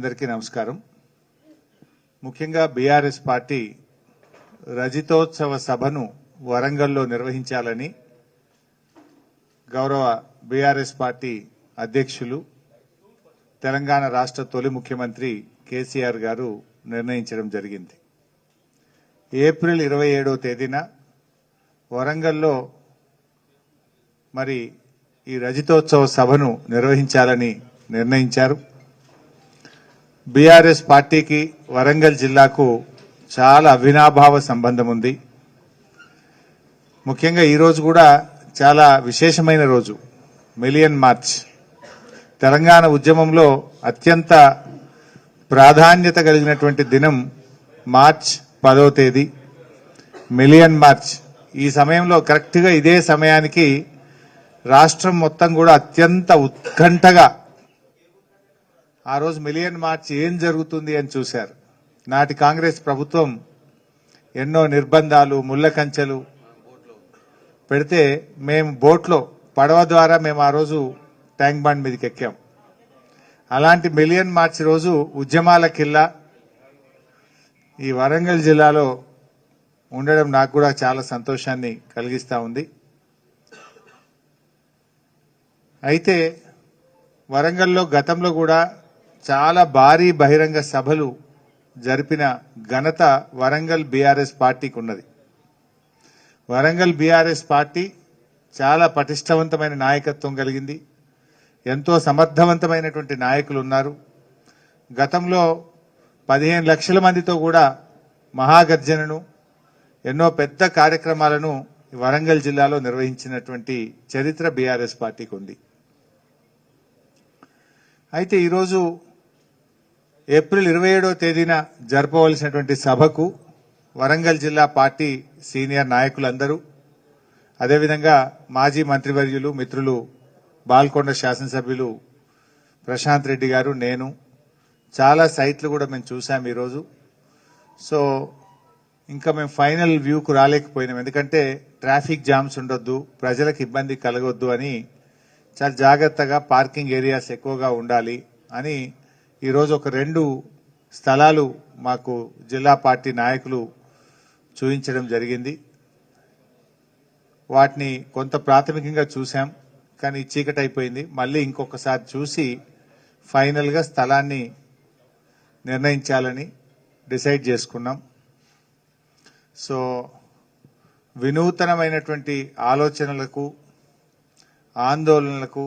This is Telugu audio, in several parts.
అందరికీ నమస్కారం. ముఖ్యంగా బీఆర్ఎస్ పార్టీ రజితోత్సవ సభను వరంగల్లో నిర్వహించాలని గౌరవ బీఆర్ఎస్ పార్టీ అధ్యక్షులు తెలంగాణ రాష్ట్ర తొలి ముఖ్యమంత్రి కేసీఆర్ గారు నిర్ణయించడం జరిగింది. ఏప్రిల్ ఇరవై ఏడవ తేదీన వరంగల్లో మరి ఈ రజితోత్సవ సభను నిర్వహించాలని నిర్ణయించారు. బీఆర్ఎస్ పార్టీకి వరంగల్ జిల్లాకు చాలా అవినాభావ సంబంధం ఉంది. ముఖ్యంగా ఈరోజు కూడా చాలా విశేషమైన రోజు మిలియన్ మార్చ్. తెలంగాణ ఉద్యమంలో అత్యంత ప్రాధాన్యత కలిగినటువంటి దినం మార్చ్ పదో తేదీ మిలియన్ మార్చ్. ఈ సమయంలో కరెక్ట్గా ఇదే సమయానికి రాష్ట్రం మొత్తం కూడా అత్యంత ఉత్కంఠగా ఆ రోజు మిలియన్ మార్చ్ ఏం జరుగుతుంది అని చూశారు. నాటి కాంగ్రెస్ ప్రభుత్వం ఎన్నో నిర్బంధాలు ముళ్ళ కంచెలు పెడితే మేము బోట్లో పడవ ద్వారా మేము ఆ రోజు ట్యాంక్ బండ్ మీదకి ఎక్కాం అలాంటి మిలియన్ మార్చ్ రోజు ఉద్యమాల కిల్లా ఈ వరంగల్ జిల్లాలో ఉండడం నాకు కూడా చాలా సంతోషాన్ని కలిగిస్తూ ఉంది. అయితే వరంగల్లో గతంలో కూడా చాలా భారీ బహిరంగ సభలు జరిపిన ఘనత వరంగల్ బీఆర్ఎస్ పార్టీకి ఉన్నది వరంగల్ బీఆర్ఎస్ పార్టీ చాలా పటిష్టవంతమైన నాయకత్వం కలిగింది. ఎంతో సమర్థవంతమైనటువంటి నాయకులు ఉన్నారు గతంలో పదిహేను లక్షల మందితో కూడా మహాగర్జనను ఎన్నో పెద్ద కార్యక్రమాలను వరంగల్ జిల్లాలో నిర్వహించినటువంటి చరిత్ర బీఆర్ఎస్ పార్టీకి ఉంది అయితే ఈరోజు ఏప్రిల్ ఇరవై ఏడవ తేదీన జరపవలసినటువంటి సభకు వరంగల్ జిల్లా పార్టీ సీనియర్ నాయకులందరూ అదేవిధంగా మాజీ మంత్రివర్యులు మిత్రులు బాల్కొండ శాసనసభ్యులు ప్రశాంత్ రెడ్డి గారు నేను చాలా సైట్లు కూడా మేము చూసాం ఈరోజు. సో ఇంకా మేము ఫైనల్ వ్యూకు రాలేకపోయినాం. ఎందుకంటే ట్రాఫిక్ జామ్స్ ఉండొద్దు ప్రజలకు ఇబ్బంది కలగొద్దు అని చాలా జాగ్రత్తగా పార్కింగ్ ఏరియాస్ ఎక్కువగా ఉండాలి అని ఈరోజు ఒక రెండు స్థలాలు మాకు జిల్లా పార్టీ నాయకులు చూపించడం జరిగింది. వాటిని కొంత ప్రాథమికంగా చూసాం కానీ చీకటి అయిపోయింది మళ్ళీ ఇంకొకసారి చూసి ఫైనల్గా స్థలాన్ని నిర్ణయించాలని డిసైడ్ చేసుకున్నాం. సో వినూతనమైనటువంటి ఆలోచనలకు ఆందోళనలకు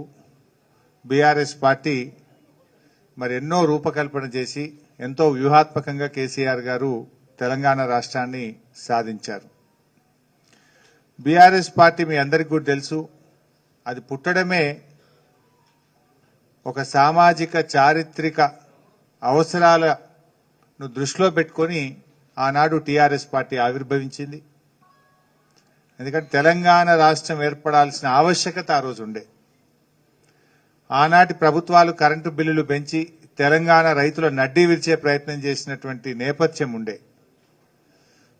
బీఆర్ఎస్ పార్టీ మరి ఎన్నో రూపకల్పన చేసి ఎంతో వ్యూహాత్మకంగా కేసీఆర్ గారు తెలంగాణ రాష్ట్రాన్ని సాధించారు. బీఆర్ఎస్ పార్టీ మీ అందరికీ కూడా తెలుసు అది పుట్టడమే ఒక సామాజిక చారిత్రక అవసరాలను దృష్టిలో పెట్టుకొని ఆనాడు టీఆర్ఎస్ పార్టీ ఆవిర్భవించింది. ఎందుకంటే తెలంగాణ రాష్ట్రం ఏర్పడాల్సిన ఆవశ్యకత ఆ రోజు ఉండే. ఆనాటి ప్రభుత్వాలు కరెంటు బిల్లులు పెంచి తెలంగాణ రైతుల నడ్డీ విరిచే ప్రయత్నం చేసినటువంటి నేపథ్యం ఉండే.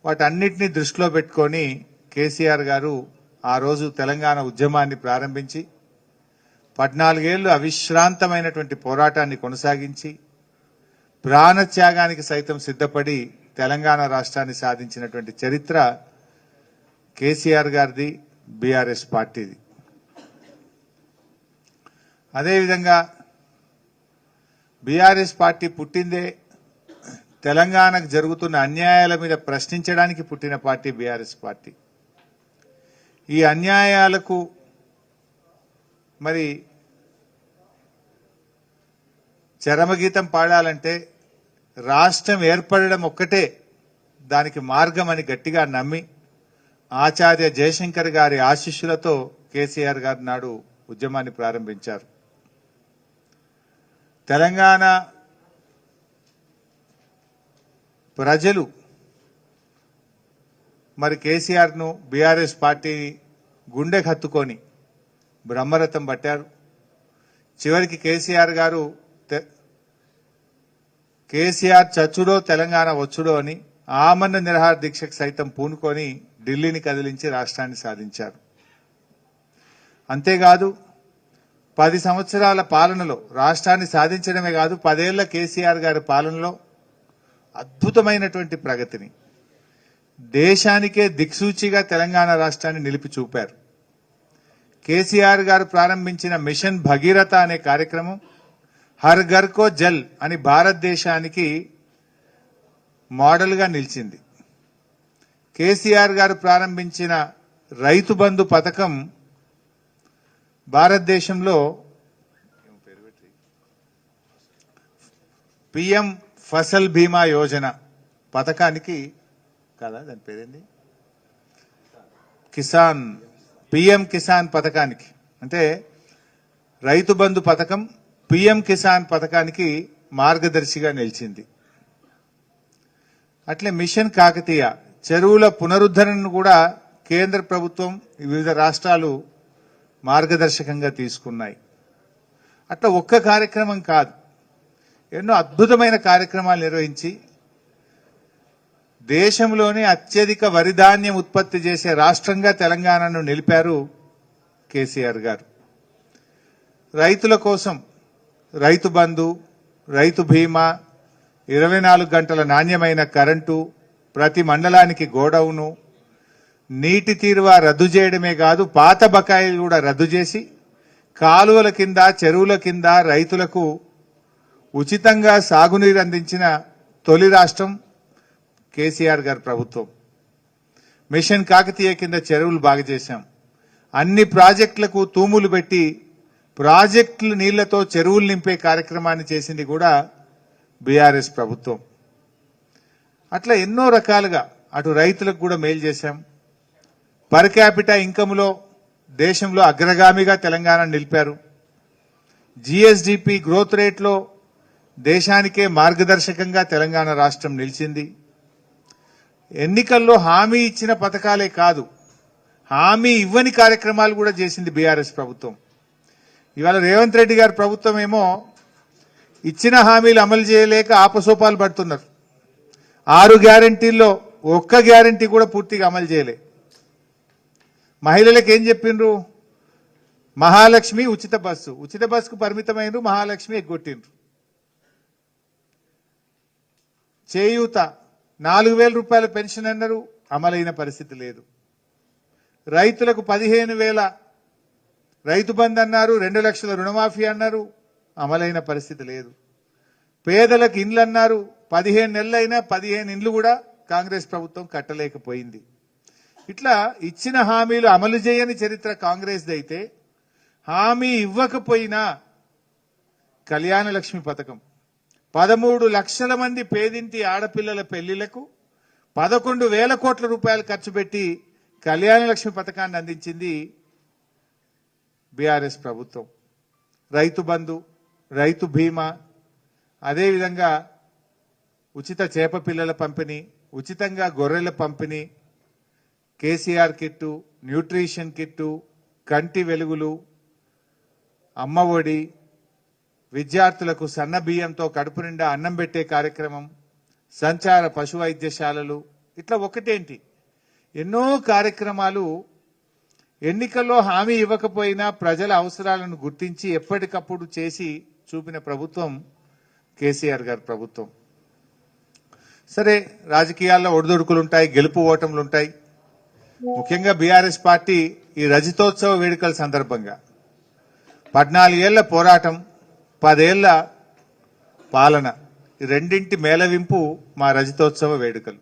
వాటన్నిటినీ దృష్టిలో పెట్టుకొని కేసీఆర్ గారు ఆ రోజు తెలంగాణ ఉద్యమాన్ని ప్రారంభించి పద్నాలుగేళ్ళు అవిశ్రాంతమైనటువంటి పోరాటాన్ని కొనసాగించి ప్రాణత్యాగానికి సైతం సిద్ధపడి తెలంగాణ రాష్ట్రాన్ని సాధించినటువంటి చరిత్ర కేసీఆర్ గారిది బీఆర్ఎస్ పార్టీది. అదేవిధంగా బీఆర్ఎస్ పార్టీ పుట్టిందే తెలంగాణకు జరుగుతున్న అన్యాయాల మీద ప్రశ్నించడానికి పుట్టిన పార్టీ బీఆర్ఎస్ పార్టీ. ఈ అన్యాయాలకు మరి చరమగీతం పాడాలంటే రాష్ట్రం ఏర్పడడం ఒక్కటే దానికి మార్గం అని గట్టిగా నమ్మి ఆచార్య జయశంకర్ గారి ఆశీస్సులతో కేసీఆర్ గారు నాడు ఉద్యమాన్ని ప్రారంభించారు. తెలంగాణ ప్రజలు మరి కేసీఆర్ను బీఆర్ఎస్ పార్టీని గుండె కత్తుకొని బ్రహ్మరథం పట్టారు. చివరికి కేసీఆర్ గారు తె- కేసీఆర్ చచ్చుడో తెలంగాణ వచ్చుడో అని ఆమరణ నిరహార దీక్షకు సైతం పూనుకొని ఢిల్లీని కదిలించి రాష్ట్రాన్ని సాధించారు. అంతేకాదు పది సంవత్సరాల పాలనలో రాష్ట్రాన్ని సాధించడమే కాదు పదేళ్ళ కేసీఆర్ గారి పాలనలో అద్భుతమైనటువంటి ప్రగతిని. దేశానికే దిక్సూచిగా తెలంగాణ రాష్ట్రాన్ని నిలిపి చూపారు. కేసీఆర్ గారు ప్రారంభించిన మిషన్ భగీరథ అనే కార్యక్రమం హర్ ఘర్ కో జల్ అని భారతదేశానికి మోడల్గా నిలిచింది. కేసీఆర్ గారు ప్రారంభించిన రైతు బంధు పథకం భారతదేశంలో పిఎం ఫసల్ బీమా యోజన పథకానికి కదా దాని పేరేంది? కిసాన్ పిఎం కిసాన్ పథకానికి. అంటే రైతు బంధు పథకం పిఎం కిసాన్ పథకానికి మార్గదర్శిగా నిలిచింది. అట్లే మిషన్ కాకతీయ చెరువుల పునరుద్ధరణను కూడా కేంద్ర ప్రభుత్వం వివిధ రాష్ట్రాలు మార్గదర్శకంగా తీసుకున్నాయి. అట్లా ఒక్క కార్యక్రమం కాదు. ఎన్నో అద్భుతమైన కార్యక్రమాలు నిర్వహించి దేశంలోనే అత్యధిక వరిధాన్యం ఉత్పత్తి చేసే రాష్ట్రంగా తెలంగాణను నిలిపారు కేసీఆర్ గారు. రైతుల కోసం రైతు బంధు రైతు బీమా ఇరవై నాలుగు గంటల నాణ్యమైన కరెంటు ప్రతి మండలానికి గోడౌను నీటి తీరువ రద్దు చేయడమే కాదు పాత బకాయిలు కూడా రద్దు చేసి కాలువల కింద చెరువుల కింద రైతులకు ఉచితంగా సాగునీరు అందించిన తొలి రాష్ట్రం కేసీఆర్ గారి ప్రభుత్వం. మిషన్ కాకతీయ కింద చెరువులు బాగు చేశాం. అన్ని ప్రాజెక్టులకు తూములు పెట్టి ప్రాజెక్టులు నీళ్ళతో చెరువులు నింపే కార్యక్రమాన్ని చేసింది కూడా బీఆర్ఎస్ ప్రభుత్వం. అట్లా ఎన్నో రకాలుగా అటు రైతులకు కూడా మేలు చేశాం. పర్ క్యాపిటా ఇన్కమ్లో దేశంలో అగ్రగామిగా తెలంగాణ నిలిపారు. జిఎస్డిపి గ్రోత్ రేట్లో దేశానికే మార్గదర్శకంగా తెలంగాణ రాష్ట్రం నిలిచింది. ఎన్నికల్లో హామీ ఇచ్చిన పథకాలే కాదు హామీ ఇవ్వని కార్యక్రమాలు కూడా చేసింది బీఆర్ఎస్ ప్రభుత్వం. ఇవాళ రేవంత్ రెడ్డి గారి ప్రభుత్వం ఏమో ఇచ్చిన హామీలు అమలు చేయలేక ఆపసోపాలు పడుతున్నారు. ఆరు గ్యారంటీల్లో ఒక్క గ్యారంటీ కూడా పూర్తిగా అమలు చేయలేదు మహిళలకు ఏం చెప్పిండ్రు? మహాలక్ష్మి ఉచిత బస్సు. ఉచిత బస్సుకు పరిమితమైనరు మహాలక్ష్మి ఎగ్గొట్టిండ్రు. చేయూత నాలుగు వేల రూపాయల పెన్షన్ అన్నారు అమలైన పరిస్థితి లేదు. రైతులకు పదిహేను వేల రైతు బంధు అన్నారు రెండు లక్షల రుణమాఫీ అన్నారు అమలైన పరిస్థితి లేదు. పేదలకు ఇండ్లు అన్నారు పదిహేను నెలలైనా పదిహేను ఇండ్లు కూడా కాంగ్రెస్ ప్రభుత్వం కట్టలేకపోయింది. ఇట్లా ఇచ్చిన హామీలు అమలు చేయని చరిత్ర కాంగ్రెస్ అయితే హామీ ఇవ్వకపోయినా కళ్యాణ లక్ష్మి పథకం. పదమూడు లక్షల మంది పేదింటి ఆడపిల్లల పెళ్ళిలకు పదకొండు వేల కోట్ల రూపాయలు ఖర్చు పెట్టి కళ్యాణ లక్ష్మి పథకాన్ని అందించింది బీఆర్ఎస్ ప్రభుత్వం. రైతు బంధు రైతు బీమా అదేవిధంగా ఉచిత చేప పిల్లల పంపిణీ ఉచితంగా గొర్రెల పంపిణీ కేసీఆర్ కిట్టు న్యూట్రిషన్ కిట్టు కంటి వెలుగులు అమ్మ ఒడి విద్యార్థులకు సన్న బియ్యంతో కడుపు నిండా అన్నం పెట్టే కార్యక్రమం సంచార పశు వైద్యశాలలు ఇట్లా ఒకటేంటి? ఎన్నో కార్యక్రమాలు ఎన్నికల్లో హామీ ఇవ్వకపోయినా ప్రజల అవసరాలను గుర్తించి ఎప్పటికప్పుడు చేసి చూపిన ప్రభుత్వం కేసీఆర్ గారి ప్రభుత్వం. సరే రాజకీయాల్లో ఒడిదొడుకులు ఉంటాయి గెలుపు ఓటములుంటాయి. ముఖ్యంగా బీఆర్ఎస్ పార్టీ ఈ రజతోత్సవ వేడుకల సందర్భంగా పద్నాలుగేళ్ళ పోరాటం పదేళ్ళ పాలన రెండింటి మేళవింపు మా రజతోత్సవ వేడుకలు.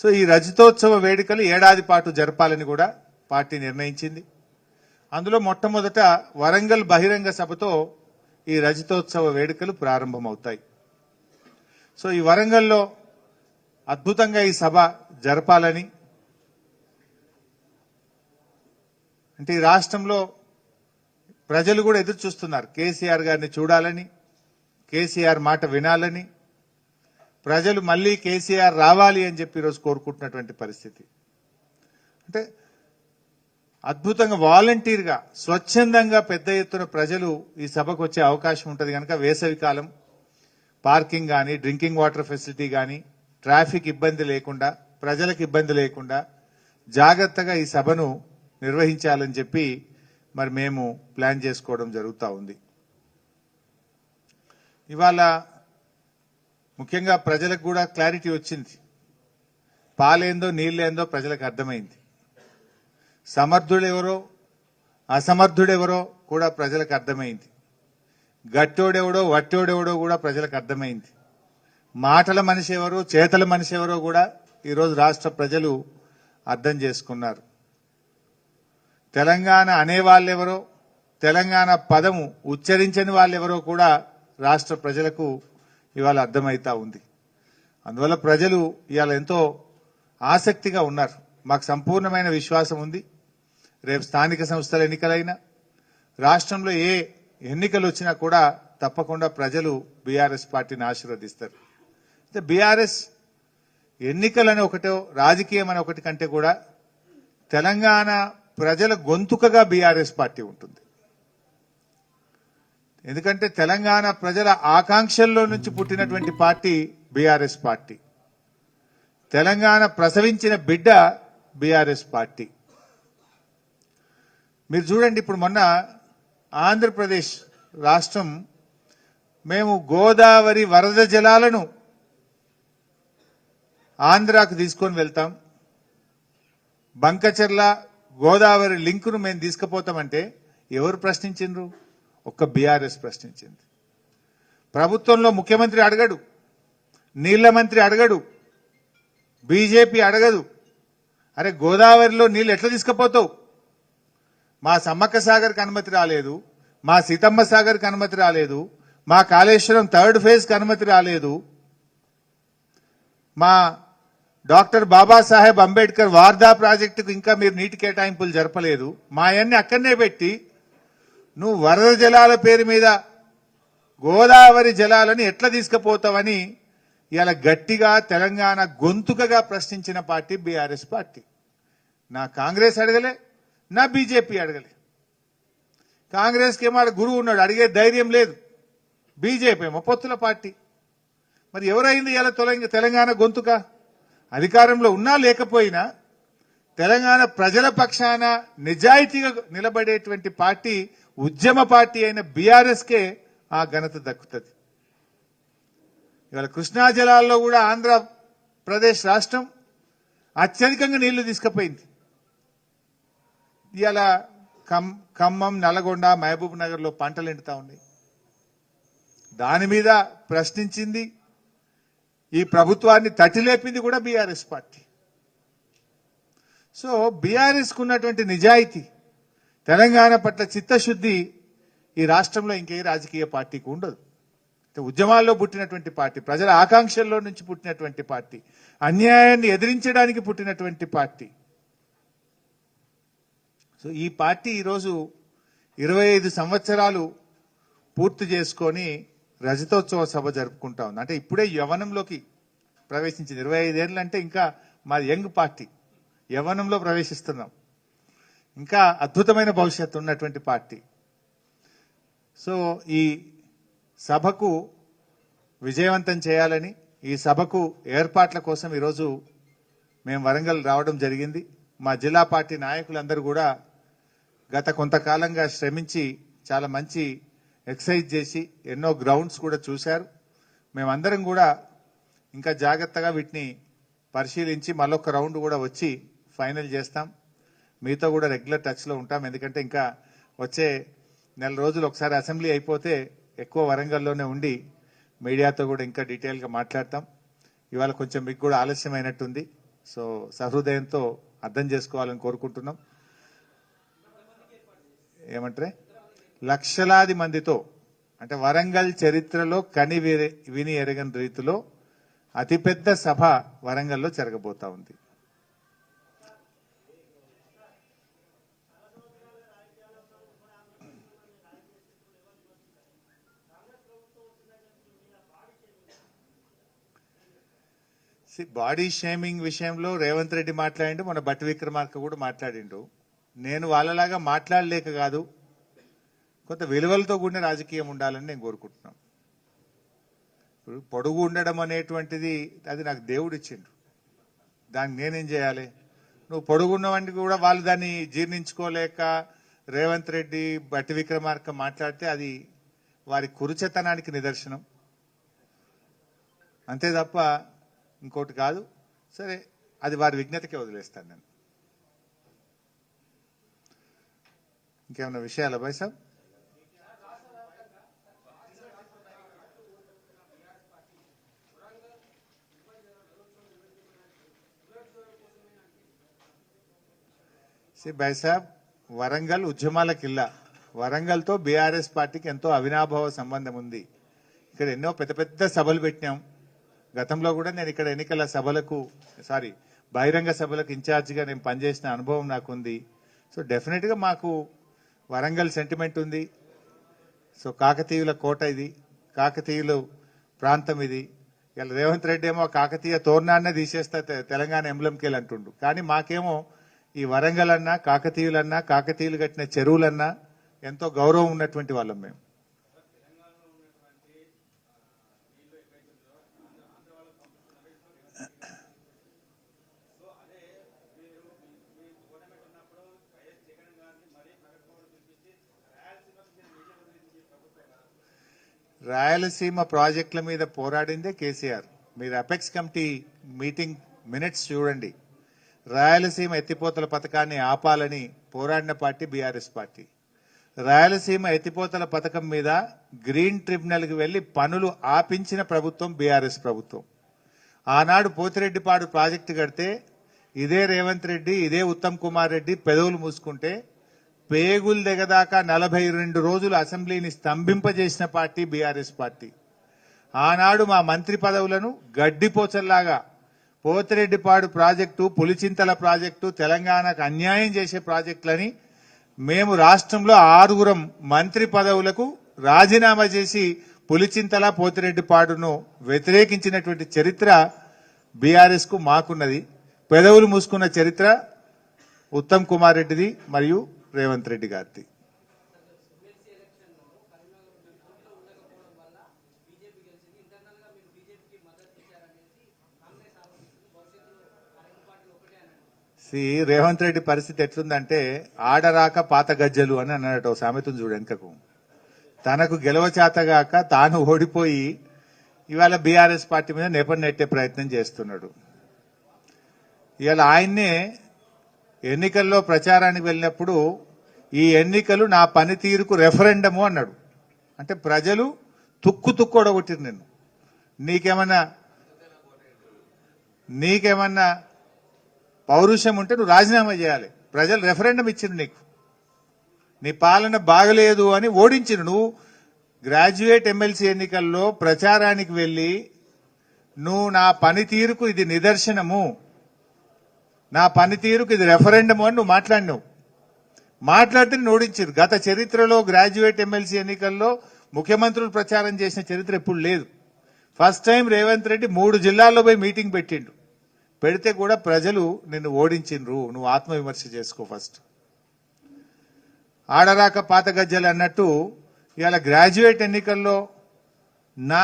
సో ఈ రజతోత్సవ వేడుకలు ఏడాది పాటు జరపాలని కూడా పార్టీ నిర్ణయించింది. అందులో మొట్టమొదట వరంగల్ బహిరంగ సభతో ఈ రజతోత్సవ వేడుకలు ప్రారంభమవుతాయి. సో ఈ వరంగల్లో అద్భుతంగా ఈ సభ జరపాలని అంటే ఈ రాష్ట్రంలో ప్రజలు కూడా ఎదురు చూస్తున్నారు. కేసీఆర్ గారిని చూడాలని కేసీఆర్ మాట వినాలని. ప్రజలు మళ్ళీ కేసీఆర్ రావాలి అని చెప్పి ఈరోజు కోరుకుంటున్నటువంటి పరిస్థితి. అంటే అద్భుతంగా వాలంటీర్గా స్వచ్ఛందంగా పెద్ద ఎత్తున ప్రజలు ఈ సభకు వచ్చే అవకాశం ఉంటుంది కనుక వేసవి కాలం పార్కింగ్ కానీ డ్రింకింగ్ వాటర్ ఫెసిలిటీ కానీ ట్రాఫిక్ ఇబ్బంది లేకుండా ప్రజలకు ఇబ్బంది లేకుండా జాగ్రత్తగా ఈ సభను నిర్వహించాలని చెప్పి మరి మేము ప్లాన్ చేసుకోవడం జరుగుతూ ఉంది. ఇవాళ ముఖ్యంగా ప్రజలకు కూడా క్లారిటీ వచ్చింది. పాలేందో నీళ్ళేందో ప్రజలకు అర్థమైంది. సమర్థుడెవరో అసమర్థుడెవరో కూడా ప్రజలకు అర్థమైంది. గట్టోడెవడో వట్టోడెవడో కూడా ప్రజలకు అర్థమైంది. మాటల మనిషి ఎవరు చేతల మనిషి ఎవరో కూడా ఈరోజు రాష్ట్ర ప్రజలు అర్థం చేసుకున్నారు. తెలంగాణ అనే వాళ్ళెవరో తెలంగాణ పదము ఉచ్చరించని వాళ్ళెవరో కూడా రాష్ట్ర ప్రజలకు ఇవాళ అర్థమవుతా ఉంది. అందువల్ల ప్రజలు ఇవాళ ఎంతో ఆసక్తిగా ఉన్నారు. మాకు సంపూర్ణమైన విశ్వాసం ఉంది. రేపు స్థానిక సంస్థల ఎన్నికలైనా రాష్ట్రంలో ఏ ఎన్నికలు వచ్చినా కూడా తప్పకుండా ప్రజలు బీఆర్ఎస్ పార్టీని ఆశీర్వదిస్తారు. అయితే బీఆర్ఎస్ ఎన్నికలని ఒకటో రాజకీయం అని ఒకటి కంటే కూడా తెలంగాణ ప్రజల గొంతుకగా బీఆర్ఎస్ పార్టీ ఉంటుంది. ఎందుకంటే తెలంగాణ ప్రజల ఆకాంక్షల్లో నుంచి పుట్టినటువంటి పార్టీ బీఆర్ఎస్ పార్టీ. తెలంగాణ ప్రసవించిన బిడ్డ బీఆర్ఎస్ పార్టీ. మీరు చూడండి ఇప్పుడు మొన్న ఆంధ్రప్రదేశ్ రాష్ట్రం మేము గోదావరి వరద జలాలను ఆంధ్రాకు తీసుకొని వెళ్తాం. బంకచర్ల గోదావరి లింకును మేము తీసుకుపోతామంటే ఎవరు ప్రశ్నించిండ్రు? ఒక్క బీఆర్ఎస్ ప్రశ్నించింది. ప్రభుత్వంలో ముఖ్యమంత్రి అడగడు నీళ్ళ మంత్రి అడగడు బీజేపీ అడగదు. అరే గోదావరిలో నీళ్ళు ఎట్లా తీసుకుపోతావు? మా సమ్మక్క సాగర్కి అనుమతి రాలేదు మా సీతమ్మ సాగర్కి అనుమతి రాలేదు మా కాళేశ్వరం థర్డ్ ఫేజ్కి అనుమతి రాలేదు. మా డాక్టర్ బాబాసాహెబ్ అంబేద్కర్ వార్దా ప్రాజెక్టుకు ఇంకా మీరు నీటి కేటాయింపులు జరపలేదు. మా అన్ని అక్కడనే పెట్టి నువ్వు వరద జలాల పేరు మీద గోదావరి జలాలని ఎట్లా తీసుకుపోతావని ఇలా గట్టిగా తెలంగాణ గొంతుకగా ప్రశ్నించిన పార్టీ బీఆర్ఎస్ పార్టీ. నా కాంగ్రెస్ అడగలే నా బీజేపీ అడగలే. కాంగ్రెస్కి ఏమో గురువు ఉన్నాడు? అడిగే ధైర్యం లేదు. బీజేపీ ఏమో పొత్తుల పార్టీ. మరి ఎవరైంది ఇలా తెలంగాణ గొంతుక? అధికారంలో ఉన్నా లేకపోయినా తెలంగాణ ప్రజల పక్షాన నిజాయితీగా నిలబడేటువంటి పార్టీ ఉద్యమ పార్టీ అయిన బీఆర్ఎస్కే ఆ ఘనత దక్కుతుంది. ఇవాళ కృష్ణా జలాల్లో కూడా ఆంధ్రప్రదేశ్ రాష్ట్రం అత్యధికంగా నీళ్ళు తీసుకుపోయింది. ఇవాళ ఖమ్మం నల్గొండ మహబూబ్ నగర్లో పంటలు ఎండుతా ఉన్నాయి. దాని మీద ప్రశ్నించింది ఈ ప్రభుత్వాన్ని తటిలేపింది కూడా బీఆర్ఎస్ పార్టీ. సో బీఆర్ఎస్కు ఉన్నటువంటి నిజాయితీ తెలంగాణ పట్ల చిత్తశుద్ధి ఈ రాష్ట్రంలో ఇంకే రాజకీయ పార్టీకి ఉండదు. అంటే ఉద్యమాల్లో పుట్టినటువంటి పార్టీ ప్రజల ఆకాంక్షల్లో నుంచి పుట్టినటువంటి పార్టీ అన్యాయాన్ని ఎదిరించడానికి పుట్టినటువంటి పార్టీ. సో ఈ పార్టీ ఈరోజు ఇరవై ఐదు సంవత్సరాలు పూర్తి చేసుకొని రజతోత్సవ సభ జరుపుకుంటా ఉంది. అంటే ఇప్పుడే యవనంలోకి ప్రవేశించింది. ఇరవై ఐదేళ్ళు అంటే ఇంకా మా యంగ్ పార్టీ. యవనంలో ప్రవేశిస్తున్నాం. ఇంకా అద్భుతమైన భవిష్యత్తు ఉన్నటువంటి పార్టీ. సో ఈ సభకు విజయవంతం చేయాలని ఈ సభకు ఏర్పాట్ల కోసం ఈరోజు మేము వరంగల్ రావడం జరిగింది. మా జిల్లా పార్టీ నాయకులందరూ కూడా గత కొంతకాలంగా శ్రమించి చాలా మంచి ఎక్సర్సైజ్ చేసి ఎన్నో గ్రౌండ్స్ కూడా చూశారు. మేమందరం కూడా ఇంకా జాగ్రత్తగా వీటిని పరిశీలించి మరొక రౌండ్ కూడా వచ్చి ఫైనల్ చేస్తాం. మీతో కూడా రెగ్యులర్ టచ్లో ఉంటాం. ఎందుకంటే ఇంకా వచ్చే నెల రోజులు ఒకసారి అసెంబ్లీ అయిపోతే ఎక్కువ వరంగల్లోనే ఉండి మీడియాతో కూడా ఇంకా డీటెయిల్గా మాట్లాడతాం. ఇవాళ కొంచెం మీకు కూడా ఆలస్యమైనట్టుంది. సో సహృదయంతో అర్థం చేసుకోవాలని కోరుకుంటున్నాం. ఏమంటారే? లక్షలాది మందితో అంటే వరంగల్ చరిత్రలో కని విని ఎరగని రీతిలో అతిపెద్ద సభ వరంగల్లో జరగబోతా ఉంది. బాడీ షేమింగ్ విషయంలో రేవంత్ రెడ్డి మాట్లాడిండు మన బట్టి విక్రమార్క కూడా మాట్లాడిండు. నేను వాళ్ళలాగా మాట్లాడలేక కాదు కొంత విలువలతో కూడిన రాజకీయం ఉండాలని నేను కోరుకుంటున్నాను. ఇప్పుడు పొడుగు ఉండడం అనేటువంటిది అది నాకు దేవుడు ఇచ్చిండు దానికి నేనేం చేయాలి? నువ్వు పొడుగున్నవంటి కూడా వాళ్ళు దాన్ని జీర్ణించుకోలేక రేవంత్ రెడ్డి బట్టి విక్రమార్క మాట్లాడితే అది వారి కురుచతనానికి నిదర్శనం. అంతే తప్ప ఇంకోటి కాదు. సరే అది వారి విజ్ఞతకే వదిలేస్తాను నేను. ఇంకేమైనా విషయాలు అబ్బాయి సాబ్? సి బైసాబ్ సాబ్ వరంగల్ ఉద్యమాల కిల్లా. వరంగల్తో బీఆర్ఎస్ పార్టీకి ఎంతో అవినాభావ సంబంధం ఉంది. ఇక్కడ ఎన్నో పెద్ద పెద్ద సభలు పెట్టినాం. గతంలో కూడా నేను ఇక్కడ ఎన్నికల సభలకు సారీ బహిరంగ సభలకు ఇన్ఛార్జిగా నేను పనిచేసిన అనుభవం నాకుంది. సో డెఫినెట్గా మాకు వరంగల్ సెంటిమెంట్ ఉంది. సో కాకతీయుల కోట ఇది. కాకతీయులు ప్రాంతం ఇది. ఇలా రేవంత్ రెడ్డి ఏమో కాకతీయ తోరణాన్నే తీసేస్తా తె- తెలంగాణ ఎంబ్లంకెళ్ళి అంటుండు. కానీ మాకేమో ఈ వరంగల్ అన్నా కాకతీయులన్నా కాకతీయులు కట్టిన చెరువులన్నా ఎంతో గౌరవం ఉన్నటువంటి వాళ్ళం మేము. రాయలసీమ ప్రాజెక్టుల మీద పోరాడిందే కేసీఆర్. మీరు అపెక్స్ కమిటీ మీటింగ్ మినిట్స్ చూడండి. రాయలసీమ ఎత్తిపోతల పథకాన్ని ఆపాలని పోరాడిన పార్టీ బీఆర్ఎస్ పార్టీ. రాయలసీమ ఎత్తిపోతల పథకం మీద గ్రీన్ ట్రిబ్యునల్కి వెళ్ళి పనులు ఆపించిన ప్రభుత్వం బీఆర్ఎస్ ప్రభుత్వం. ఆనాడు పోతిరెడ్డిపాడు ప్రాజెక్టు కడితే ఇదే రేవంత్ రెడ్డి ఇదే ఉత్తమ్ కుమార్ రెడ్డి పెదవులు మూసుకుంటే పేగులు దిగదాకా నలభై రెండు రోజులు అసెంబ్లీని స్తంభింపజేసిన పార్టీ బీఆర్ఎస్ పార్టీ. ఆనాడు మా మంత్రి పదవులను గడ్డిపోచల్లాగా పోతిరెడ్డిపాడు ప్రాజెక్టు పులిచింతల ప్రాజెక్టు తెలంగాణకు అన్యాయం చేసే ప్రాజెక్టులని మేము రాష్ట్రంలో ఆరుగురం మంత్రి పదవులకు రాజీనామా చేసి పులిచింతల పోతిరెడ్డిపాడును వ్యతిరేకించినటువంటి చరిత్ర బీఆర్ఎస్కు మాకున్నది. పెదవులు మూసుకున్న చరిత్ర ఉత్తమ్ కుమార్ రెడ్డిది మరియు రేవంత్ రెడ్డి గారిది. సి రేవంత్ రెడ్డి పరిస్థితి ఎట్లుందంటే ఆడరాక పాత గజ్జలు అని అన్నాడట సామెతను చూడు వెనుకకు. తనకు గెలవ చేతగాక తాను ఓడిపోయి ఇవాళ బీఆర్ఎస్ పార్టీ మీద నెపం నెట్టే ప్రయత్నం చేస్తున్నాడు. ఇవాళ ఆయన్నే ఎన్నికల్లో ప్రచారానికి వెళ్ళినప్పుడు ఈ ఎన్నికలు నా పనితీరుకు రెఫరెండము అన్నాడు. అంటే ప్రజలు తుక్కు తుక్కు ఒడగొట్టిరు నిన్ను. నీకేమన్నా నీకేమన్నా పౌరుషం ఉంటే నువ్వు రాజీనామా చేయాలి. ప్రజలు రెఫరెండం ఇచ్చిండు నీకు. నీ పాలన బాగలేదు అని ఓడించిన నువ్వు. గ్రాడ్యుయేట్ ఎమ్మెల్సీ ఎన్నికల్లో ప్రచారానికి వెళ్ళి నువ్వు నా పనితీరుకు ఇది నిదర్శనము. నా పనితీరుకు ఇది రెఫరెండము అని నువ్వు మాట్లాడినావు. మాట్లాడితే నిన్ను ఓడించారు గత చరిత్రలో గ్రాడ్యుయేట్ ఎమ్మెల్సీ ఎన్నికల్లో ముఖ్యమంత్రులు ప్రచారం చేసిన చరిత్ర ఎప్పుడు లేదు. ఫస్ట్ టైం రేవంత్ రెడ్డి మూడు జిల్లాల్లో పోయి మీటింగ్ పెట్టిండు. పెడితే కూడా ప్రజలు నిన్ను ఓడించిండ్రు నువ్వు ఆత్మవిమర్శ చేసుకో ఫస్ట్. ఆడరాక పాత గజ్జలు అన్నట్టు ఇవాళ గ్రాడ్యుయేట్ ఎన్నికల్లో నా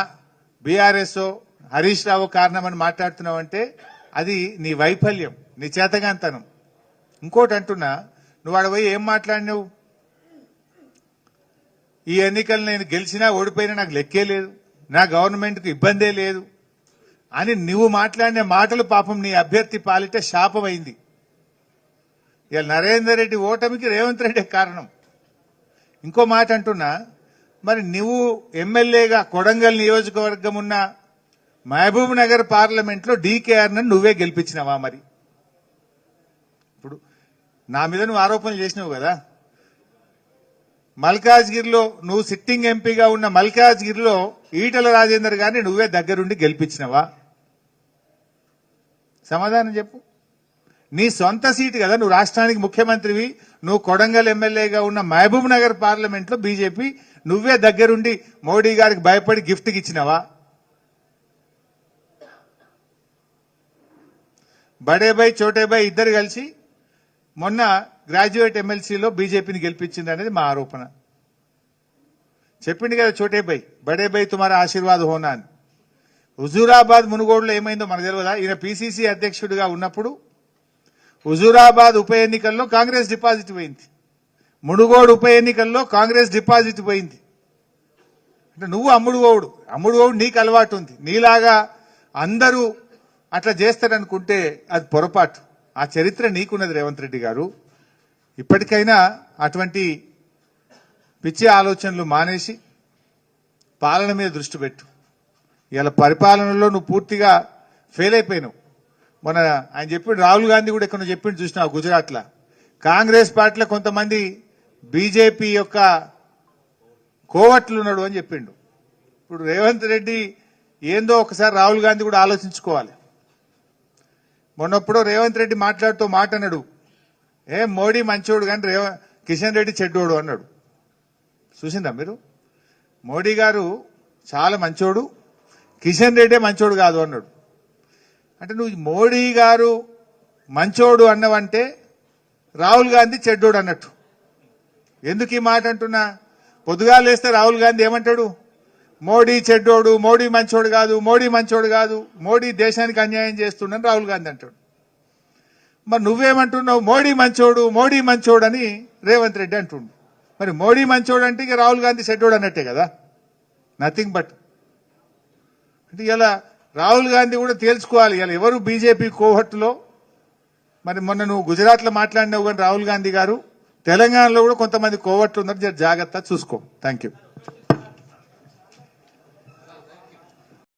బీఆర్ఎస్ హరీష్ రావు కారణమని మాట్లాడుతున్నావు అంటే అది నీ వైఫల్యం నీ చేతగాంతనం. ఇంకోటి అంటున్నా నువ్వు ఆడ పోయి ఏం మాట్లాడినావు? ఈ ఎన్నికలు నేను గెలిచినా ఓడిపోయినా నాకు లెక్కే లేదు నా గవర్నమెంట్కి ఇబ్బందే లేదు. అని నువ్వు మాట్లాడిన మాటలు పాపం నీ అభ్యర్థి పాలిట శాపమైంది. ఇక నరేందర్ రెడ్డి ఓటమికి రేవంత్ రెడ్డి కారణం. ఇంకో మాట అంటున్నా మరి నువ్వు ఎమ్మెల్యేగా కొడంగల్ నియోజకవర్గం ఉన్న మహబూబ్ నగర్ పార్లమెంట్లో డీకేఆర్ నువ్వే గెలిపించినావా మరి? ఇప్పుడు నా మీద నువ్వు ఆరోపణలు చేసినావు కదా. మల్కాజ్గిరిలో నువ్వు సిట్టింగ్ ఎంపీగా ఉన్న మల్కాజ్గిరిలో ఈటల రాజేందర్ గారిని నువ్వే దగ్గరుండి గెలిపించినవా? సమాధానం చెప్పు. నీ సొంత సీటు కదా నువ్వు రాష్ట్రానికి ముఖ్యమంత్రివి నువ్వు కొడంగల్ ఎమ్మెల్యేగా ఉన్న మహబూబ్ నగర్ పార్లమెంట్లో బీజేపీ నువ్వే దగ్గరుండి మోడీ గారికి భయపడి గిఫ్ట్కి ఇచ్చినావా? బడేబాయ్ చోటేబాయ్ ఇద్దరు కలిసి మొన్న గ్రాడ్యుయేట్ ఎమ్మెల్సీలో బీజేపీని గెలిపించింది అనేది మా ఆరోపణ. చెప్పింది కదా చోటేబాయ్ బడేబాయ్ తుమారా ఆశీర్వాద్ హోనా అని హుజూరాబాద్ మునుగోడులో ఏమైందో మనకు తెలియదా? ఈయన పిసిసి అధ్యక్షుడిగా ఉన్నప్పుడు హుజూరాబాద్ ఉప ఎన్నికల్లో కాంగ్రెస్ డిపాజిట్ పోయింది. మునుగోడు ఉప ఎన్నికల్లో కాంగ్రెస్ డిపాజిట్ పోయింది. అంటే నువ్వు అమ్ముడు ఓవుడు అమ్ముడు ఓవుడు నీకు అలవాటు ఉంది. నీలాగా అందరూ అట్లా చేస్తారనుకుంటే అది పొరపాటు. ఆ చరిత్ర నీకున్నది రేవంత్ రెడ్డి గారు. ఇప్పటికైనా అటువంటి పిచ్చి ఆలోచనలు మానేసి పాలన మీద దృష్టి పెట్టు. ఇలా పరిపాలనలో నువ్వు పూర్తిగా ఫెయిల్ అయిపోయినావు. మన ఆయన చెప్పిండు రాహుల్ గాంధీ కూడా ఎక్కడ చెప్పిండు చూసినావు గుజరాత్లో? కాంగ్రెస్ పార్టీలో కొంతమంది బీజేపీ యొక్క కోవట్లు ఉన్నాడు అని చెప్పిండు. ఇప్పుడు రేవంత్ రెడ్డి ఏందో ఒకసారి రాహుల్ గాంధీ కూడా ఆలోచించుకోవాలి. మొన్నప్పుడు రేవంత్ రెడ్డి మాట్లాడుతూ మాట అన్నాడు ఏ మోడీ మంచోడు కానీ రేవ కిషన్ రెడ్డి చెడ్డోడు అన్నాడు. చూసిందా మీరు? మోడీ గారు చాలా మంచోడు కిషన్ రెడ్డే మంచోడు కాదు అన్నాడు. అంటే నువ్వు మోడీ గారు మంచోడు అన్నవంటే రాహుల్ గాంధీ చెడ్డోడు అన్నట్టు. ఎందుకు ఈ మాట అంటున్నా? పొద్దుగా లేస్తే రాహుల్ గాంధీ ఏమంటాడు? మోడీ చెడ్డోడు మోడీ మంచోడు కాదు మోడీ మంచోడు కాదు మోడీ దేశానికి అన్యాయం చేస్తుండని రాహుల్ గాంధీ అంటాడు. మరి నువ్వేమంటున్నావు? మోడీ మంచోడు మోడీ మంచోడు అని రేవంత్ రెడ్డి అంటుండు. మరి మోడీ మంచోడు అంటే ఇక రాహుల్ గాంధీ చెడ్డోడు అన్నట్టే కదా? నథింగ్ బట్ అంటే ఇలా రాహుల్ గాంధీ కూడా తేల్చుకోవాలి. ఇలా ఎవరు బీజేపీ కోహట్టులో? మరి మొన్న నువ్వు గుజరాత్లో మాట్లాడినావు కానీ రాహుల్ గాంధీ గారు తెలంగాణలో కూడా కొంతమంది కోవట్లు ఉన్నారు. జాగ్రత్త చూసుకో. Thank you